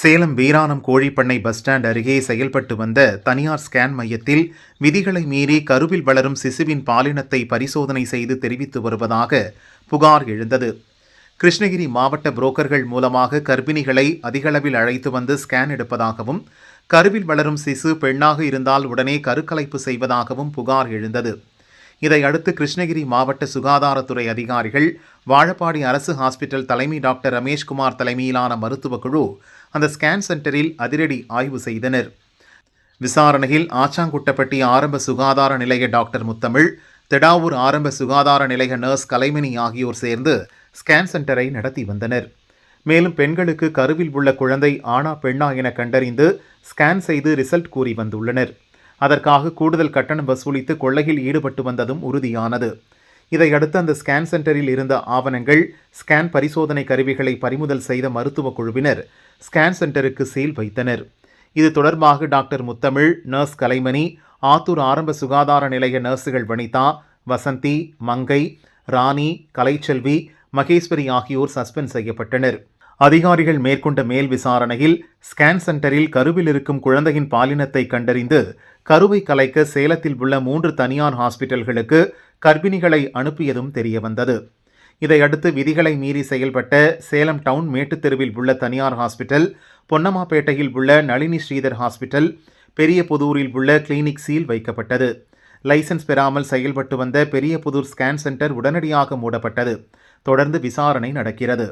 சேலம் வீராணம் கோழிப்பண்ணை bus stand அருகே செயல்பட்டு வந்த தனியார் ஸ்கேன் மையத்தில் விதிகளை மீறி கருவில் வளரும் சிசுவின் பாலினத்தை பரிசோதனை செய்து தெரிவித்து வருவதாக புகார் எழுந்தது. கிருஷ்ணகிரி மாவட்ட புரோக்கர்கள் மூலமாக கர்ப்பிணிகளை அதிகளவில் அழைத்து வந்து ஸ்கேன் எடுப்பதாகவும் கருவில் வளரும் சிசு பெண்ணாக இருந்தால் உடனே கருக்கலைப்பு செய்வதாகவும் புகார் எழுந்தது. இதையடுத்து கிருஷ்ணகிரி மாவட்ட சுகாதாரத்துறை அதிகாரிகள் வாழப்பாடி அரசு ஹாஸ்பிட்டல் தலைமை டாக்டர் ரமேஷ்குமார் தலைமையிலான மருத்துவக் குழு அந்த ஸ்கேன் சென்டரில் அதிரடி ஆய்வு செய்தனர். விசாரணையில் ஆச்சாங்குட்டப்பட்டி ஆரம்ப சுகாதார நிலைய டாக்டர் முத்தமிழ் திடாவூர் ஆரம்ப சுகாதார நிலைய நர்ஸ் கலைமணி ஆகியோர் சேர்ந்து ஸ்கேன் சென்டரை நடத்தி வந்தனர். மேலும் பெண்களுக்கு கருவில் உள்ள குழந்தை ஆனா பெண்ணா என கண்டறிந்து ஸ்கேன் செய்து ரிசல்ட் கூறி வந்துள்ளனர். அதற்காக கூடுதல் கட்டணம் வசூலித்து கொள்ளையில் ஈடுபட்டு வந்ததும் உறுதியானது. இதையடுத்து அந்த ஸ்கேன் சென்டரில் இருந்த ஆவணங்கள் ஸ்கேன் பரிசோதனை கருவிகளை பறிமுதல் செய்த மருத்துவக் குழுவினர் ஸ்கேன் சென்டருக்கு சீல் வைத்தனர். இது தொடர்பாக டாக்டர் முத்தமிழ் நர்ஸ் கலைமணி ஆத்தூர் ஆரம்ப சுகாதார நிலைய நர்ஸுகள் வனிதா வசந்தி மங்கை ராணி கலைச்செல்வி மகேஸ்வரி ஆகியோர் சஸ்பெண்ட் செய்யப்பட்டனர். அதிகாரிகள் மேற்கொண்ட மேல் விசாரணையில் ஸ்கேன் சென்டரில் கருவில் இருக்கும் குழந்தையின் பாலினத்தை கண்டறிந்து கருவை கலைக்க சேலத்தில் உள்ள மூன்று தனியார் ஹாஸ்பிட்டல்களுக்கு கர்ப்பிணிகளை அனுப்பியதும் தெரியவந்தது. இதையடுத்து விதிகளை மீறி செயல்பட்ட சேலம் டவுன் மேட்டுத்தெருவில் உள்ள தனியார் ஹாஸ்பிட்டல் பொன்னம்மாப்பேட்டையில் உள்ள நளினி ஸ்ரீதர் ஹாஸ்பிட்டல் பெரிய புதூரில் உள்ள கிளினிக் சீல் வைக்கப்பட்டது. லைசன்ஸ் பெறாமல் செயல்பட்டு வந்த பெரிய புதூர் ஸ்கேன் சென்டர் உடனடியாக மூடப்பட்டது. தொடர்ந்து விசாரணை நடக்கிறது.